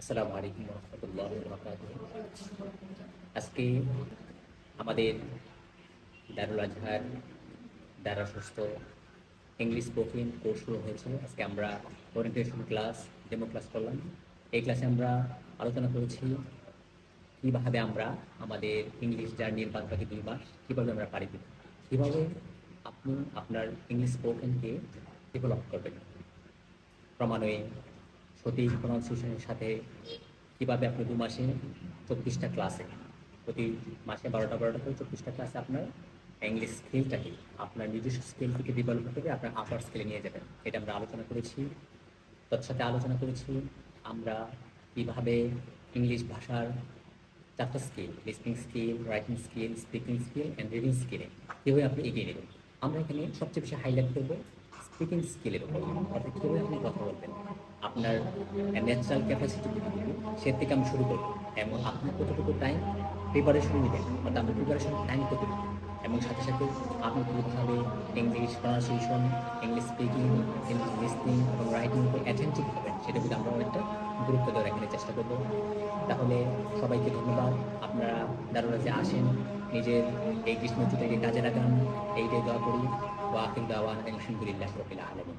আসসালামু আলাইকুম রহমতুল্লাহ আজকে আমাদের দারুল আজহার দ্বারা সুস্থ ইংলিশ স্পোকিং কোর্স শুরু হয়েছে। আজকে আমরা ওরিয়েন্টেশন ক্লাস ডেমো ক্লাস করলাম। এই ক্লাসে আমরা আলোচনা করেছি কীভাবে আমরা আমাদের ইংলিশ জার্নির বাদ বাকি দুই মাস কীভাবে আমরা পারি দিব, কীভাবে আপনি আপনার ইংলিশ স্পোকেনকে ডেভেলপ করবেন। ক্রমান্বয়ে সঠিক প্রনাউন্সিয়েশনের সাথে কীভাবে আপনি দু মাসে চব্বিশটা ক্লাসে প্রতি মাসে বারোটা বারোটা করে চব্বিশটা ক্লাসে আপনার ইংলিশ স্কিলটাকে আপনার নিজস্ব স্কিল থেকে ডেভেলপ করে আপনার আপার স্কিলে নিয়ে যাবেন। এটা আমরা আলোচনা করেছি। তার সাথে আলোচনা করেছি আমরা কীভাবে ইংলিশ ভাষার চারটা skill listening skill writing skill speaking skill and reading স্কিলে কীভাবে আপনি এগিয়ে নেবেন। আমরা এখানে সবচেয়ে বেশি হাইলাইট করব স্পিকিং স্কিলের উপর। অর্থাৎ কীভাবে আপনি কথা বলবেন। আপনার ন্যাচারাল ক্যাপাসিটি কতটুকু সে থেকে আমি শুরু করব। এবং আপনি কতটুকু টাইম প্রিপারেশন নেবেন, অর্থাৎ আপনার প্রিপারেশন টাইম কতটুকু? এবং সাথে সাথে আপনি কীভাবে English pronunciation English speaking English listening এবং রাইটিং উপর অ্যাটেন্টিভ হবেন সেটা কিন্তু আমরা অনেকটা গুরুত্ব দেওয়ার এখানে চেষ্টা করব। তাহলে সবাইকে ধন্যবাদ। আপনারা দারুণা যে আসেন, নিজের এই গ্রীষ্ম ছুটিকে কাজে লাগান। এইটাই দোয়া করি। ওয়াকিল দাওয়ান আলহামদুলিল্লাহ রবিল আলমী